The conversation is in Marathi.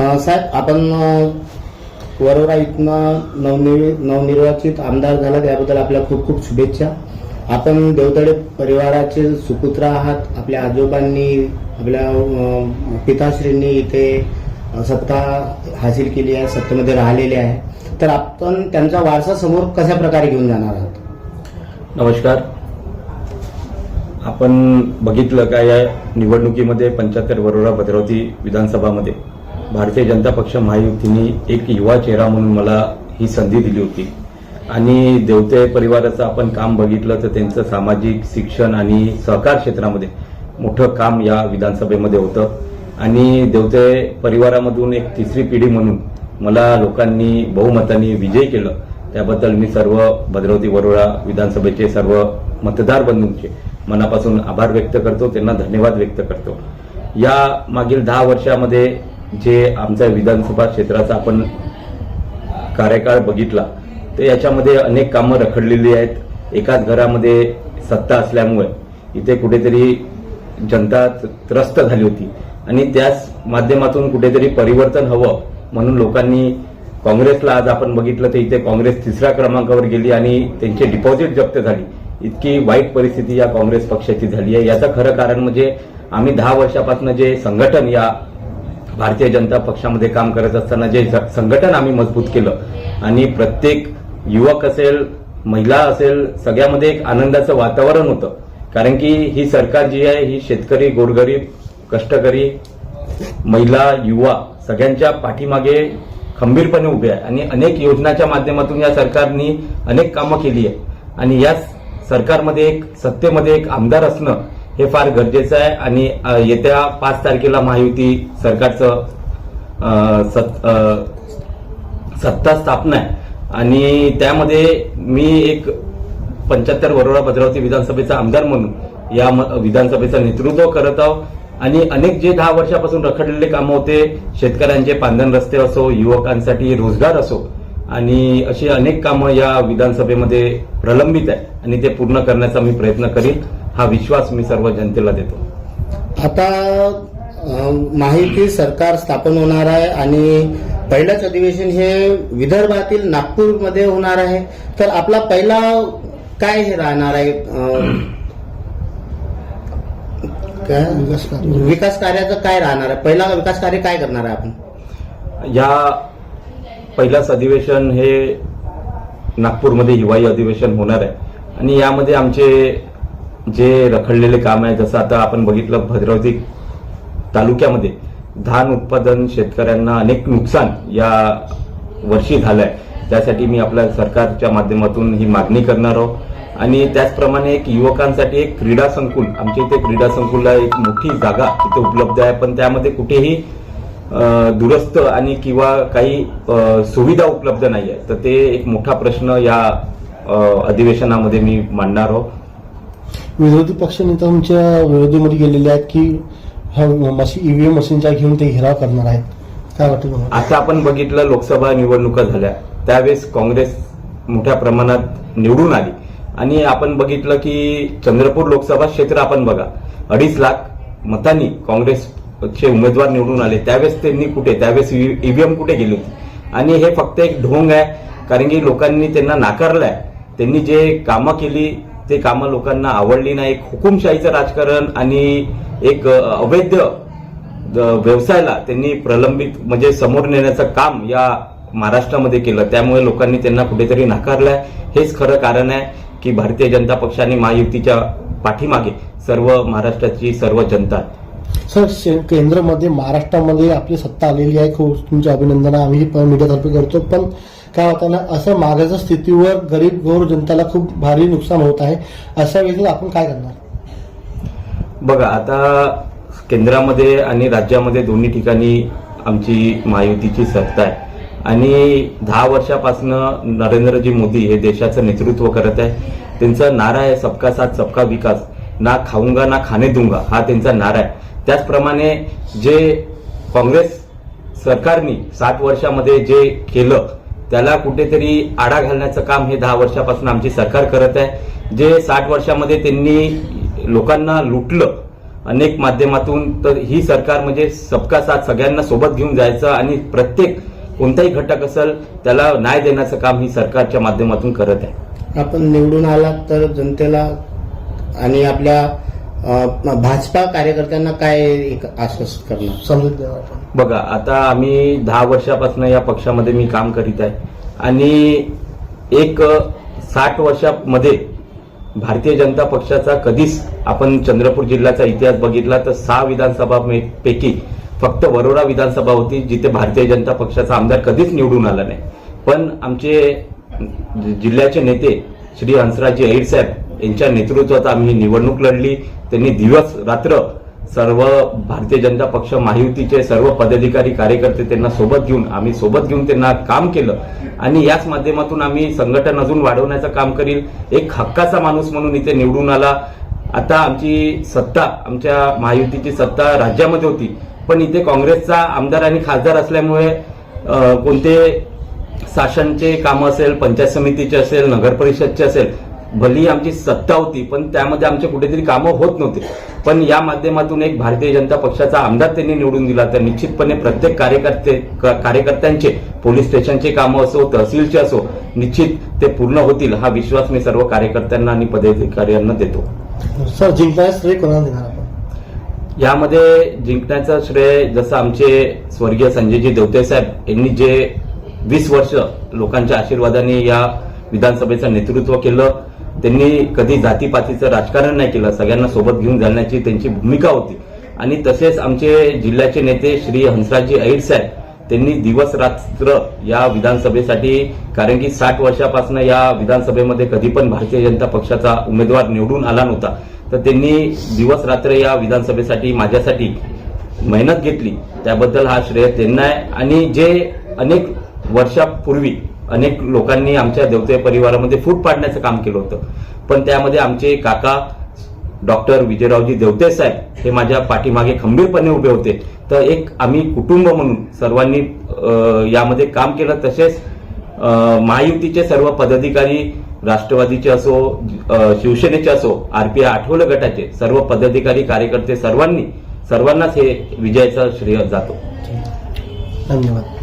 साहेब आपण वरोरा इथनं नवनिर्वि नवनिर्वाचित आमदार झाला त्याबद्दल आपल्या खूप खूप शुभेच्छा. आपण देवतळे परिवाराचे सुपुत्र आहात. आपल्या आजोबांनी आपल्या पिताश्रींनी इथे सत्ता हासिल केली आहे सत्तेमध्ये राहिलेले आहे. तर आपण त्यांचा वारसा समोर कशा प्रकारे घेऊन जाणार आहात? नमस्कार. आपण बघितलं का या निवडणुकीमध्ये पंच्याहत्तर वरोरा भद्रावती विधानसभामध्ये. भारतीय जनता पक्ष महायुतीने एक युवा चेहरा म्हणून मला ही संधी दिली होती. आणि देवते परिवाराचं आपण काम बघितलं तर त्यांचं सामाजिक शिक्षण आणि सहकार क्षेत्रामध्ये मोठं काम या विधानसभेमध्ये होतं. आणि देवते परिवारामधून एक तिसरी पिढी म्हणून मला लोकांनी बहुमताने विजय केलं. त्याबद्दल मी सर्व भद्रावती वरोळा विधानसभेचे सर्व मतदार बंधूंचे मनापासून आभार व्यक्त करतो. त्यांना धन्यवाद व्यक्त करतो. या मागील दहा वर्षामध्ये जे आमच्या विधानसभा क्षेत्राचा आपण कार्यकाळ बघितला तर याच्यामध्ये अनेक कामं रखडलेली आहेत. एकाच घरामध्ये सत्ता असल्यामुळे इथे कुठेतरी जनता त्रस्त झाली होती. आणि त्याच माध्यमातून कुठेतरी परिवर्तन हवं म्हणून लोकांनी काँग्रेसला आज आपण बघितलं तर इथे काँग्रेस तिसऱ्या क्रमांकावर गेली आणि त्यांचे डिपॉझिट जप्त झाली. इतकी वाईट परिस्थिती या काँग्रेस पक्षाची झाली आहे. याचं खरं कारण म्हणजे आम्ही दहा वर्षापासून जे संघटन या भारतीय जनता पक्षामध्ये काम करत असताना जे संघटन आम्ही मजबूत केलं. आणि प्रत्येक युवक असेल महिला असेल सगळ्यामध्ये एक आनंदाचं वातावरण होतं. कारण की ही सरकार जी आहे ही शेतकरी गोरगरीब कष्टकरी महिला युवा सगळ्यांच्या पाठीमागे खंबीरपणे उभे आहे. आणि अनेक योजनाच्या माध्यमातून या सरकारनी अनेक कामं केली आहे आणि या सरकारमध्ये एक सत्तेमध्ये एक आमदार असणं हे फार गरजेचं आहे आणि येत्या पाच तारखेला महायुती सरकारचं सत- सत्ता स्थापना आहे. आणि त्यामध्ये मी एक पंच्याहत्तर वरोडा भद्रावती विधानसभेचा आमदार म्हणून या म- विधानसभेचं नेतृत्व करत आहोत आणि अनेक जे दहा वर्षापासून रखडलेले कामं होते शेतकऱ्यांचे पांधन रस्ते असो युवकांसाठी रोजगार असो आणि अशी अनेक कामं या विधानसभेमध्ये प्रलंबित आहे. आणि ते पूर्ण करण्याचा मी प्रयत्न करीन. हा विश्वास मी सर्व जनतेला देतो. आता अ, महायुती सरकार स्थापन होणार आहे आणि पहिलंच अधिवेशन हे विदर्भातील नागपूरमध्ये होणार आहे. तर आपला पहिला काय हे राहणार आहे? काय? विकास कार्याचं काय राहणार आहे? पहिला विकास कार्य काय करणार आहे आपण? या पहिलाच अधिवेशन हे नागपूरमध्ये हिवाळी अधिवेशन होणार आहे. आणि यामध्ये आमचे जे रखडलेले काम आहे जसं आता आपण बघितलं भद्रावती तालुक्यामध्ये धान उत्पादन शेतकऱ्यांना अनेक नुकसान या वर्षी झालं आहे त्यासाठी मी आपल्या सरकारच्या माध्यमातून ही मागणी करणार आहोत. आणि त्याचप्रमाणे एक युवकांसाठी एक क्रीडा संकुल आमच्या इथे क्रीडा संकुलला एक मोठी जागा तिथे उपलब्ध आहे. पण त्यामध्ये कुठेही दुरुस्त दुरस्त आणि किंवा काही सुविधा उपलब्ध नाही आहे तर ते एक मोठा प्रश्न या अधिवेशनामध्ये मी मांडणार आहोत. विरोधी पक्षनेता तुमच्या विरोधीमध्ये गेलेले आहेत की हा मशी ईव्हीएम मशीनच्या घेऊन ते घेराव करणार आहेत. काय वाटतं तुम्हाला? आता आपण बघितलं लोकसभा निवडणुका झाल्या. त्यावेळेस काँग्रेस मोठ्या प्रमाणात निवडून आली. आणि आपण बघितलं की चंद्रपूर लोकसभा क्षेत्र आपण बघा. अडीच लाख मतांनी काँग्रेसचे उमेदवार निवडून आले. त्यावेळेस त्यांनी कुठे? त्यावेळेस ईव्हीएम कुठे गेली होती? आणि हे फक्त एक ढोंग आहे कारण की लोकांनी त्यांना नाकारलंय. त्यांनी जे कामं केली ते कामं लोकांना आवडली नाही. एक हुकुमशाहीचं राजकारण आणि एक अवैध व्यवसायाला त्यांनी प्रलंबित म्हणजे समोर नेण्याचं काम या महाराष्ट्रामध्ये केलं. त्यामुळे लोकांनी त्यांना कुठेतरी नाकारलंय. हेच खरं कारण आहे की भारतीय जनता पक्ष आणि महायुतीच्या पाठीमागे सर्व महाराष्ट्राची सर्व जनता. सर शे- केंद्रामध्ये महाराष्ट्रामध्ये आपली सत्ता आलेली आहे. खूप तुमचे अभिनंदन. आम्ही मीडियातर्फे करतो. पण काय होताना असं महागाच्या स्थितीवर गरीब गौर जनताला खूप भारी नुकसान होत आहे. अशा वेळी आपण काय करणार? बघा आता केंद्रामध्ये आणि राज्यामध्ये दोन्ही ठिकाणी आमची महायुतीची सत्ता आहे. आणि दहा वर्षापासनं नरेंद्रजी मोदी हे देशाचं नेतृत्व करत आहे त्यांचा नारा आहे सबका साथ सबका विकास. ना खाऊंगा ना खाणे दूंगा हा त्यांचा नारा आहे. त्याचप्रमाणे जे काँग्रेस सरकारनी साठ वर्षामध्ये जे केलं त्याला कुठेतरी आडा घालण्याचं काम हे दहा वर्षापासून आमची सरकार करत आहे. जे साठ वर्षामध्ये त्यांनी लोकांना लुटलं अनेक माध्यमातून तर ही सरकार म्हणजे सबका साथ सगळ्यांना सोबत घेऊन जायचं आणि प्रत्येक कोणताही घटक असेल त्याला न्याय देण्याचं काम ही सरकारच्या माध्यमातून करत आहे. आपण निवडून आलात तर जनतेला आणि आपल्या भाजपा कार्यकर्त्यांना काय एक आश्वस्त करणार? समजूत द्यावा आपण. बघा आता आम्ही दहा वर्षापासून या पक्षामध्ये मी काम करीत आहे. आणि एक साठ वर्षामध्ये भारतीय जनता पक्षाचा कधीच आपण चंद्रपूर जिल्ह्याचा इतिहास बघितला तर सहा विधानसभा मे- पैकी फक्त वरोरा विधानसभा होती जिथे भारतीय जनता पक्षाचा आमदार कधीच निवडून आला नाही. पण आमचे जिल्ह्याचे नेते श्री हंसराजी अहिर साहेब यांच्या नेतृत्वात आम्ही ही निवडणूक लढली. त्यांनी दिवस रात्र सर्व भारतीय जनता पक्ष महायुतीचे सर्व पदाधिकारी कार्यकर्ते त्यांना सोबत घेऊन आम्ही सोबत घेऊन त्यांना काम केलं. आणि याच माध्यमातून आम्ही संघटन अजून वाढवण्याचं काम करील. एक हक्काचा माणूस म्हणून इथे निवडून आला. आता आमची सत्ता आमच्या महायुतीची सत्ता राज्यामध्ये होती. पण इथे काँग्रेसचा आमदार आणि खासदार असल्यामुळे कोणते शासनचे कामं असेल पंचायत समितीचे असेल नगर परिषदचे असेल भली आमची सत्ता होती पण त्यामध्ये आमचे कुठेतरी कामं होत नव्हते. पण या माध्यमातून एक भारतीय जनता पक्षाचा आमदार त्यांनी निवडून दिला. तर निश्चितपणे प्रत्येक कार्यकर्ते कार्यकर्त्यांचे पोलीस स्टेशनचे कामं असो तहसीलचे असो निश्चित ते पूर्ण होतील हा विश्वास मी सर्व कार्यकर्त्यांना आणि पदाधिकाऱ्यांना देतो. सर जिंकण्यास श्रेय कोणाला देणार आपण? यामध्ये जिंकण्याचं श्रेय जसं आमचे स्वर्गीय संजयजी देवते साहेब यांनी जे वीस वर्ष लोकांच्या आशीर्वादाने या विधानसभेचं नेतृत्व केलं त्यांनी कधी जातीपातीचं राजकारण नाही केलं. सगळ्यांना सोबत घेऊन जाण्याची त्यांची भूमिका होती. आणि तसेच आमचे जिल्ह्याचे नेते श्री हंसराजी अहिर साहेब त्यांनी दिवस रात्र या विधानसभेसाठी कारण की साठ वर्षापासून या विधानसभेमध्ये कधी पण भारतीय जनता पक्षाचा उमेदवार निवडून आला नव्हता. तर त्यांनी दिवस रात्र या विधानसभेसाठी माझ्यासाठी मेहनत घेतली. त्याबद्दल हा श्रेय त्यांना आहे. आणि जे अनेक वर्षापूर्वी अनेक लोकांनी आमच्या देवते परिवारामध्ये फूट पाडण्याचं काम केलं होतं. पण त्यामध्ये आमचे काका डॉक्टर विजयरावजी देवते साहेब हे माझ्या पाठीमागे खंबीरपणे उभे होते. तर एक आम्ही कुटुंब म्हणून सर्वांनी यामध्ये काम केलं. तसेच महायुतीचे सर्व पदाधिकारी राष्ट्रवादीचे असो शिवसेनेचे असो आरपीआय आठवलं गटाचे सर्व पदाधिकारी कार्यकर्ते सर्वांनी सर्वांनाच हे विजयाचा श्रेय जातो. धन्यवाद.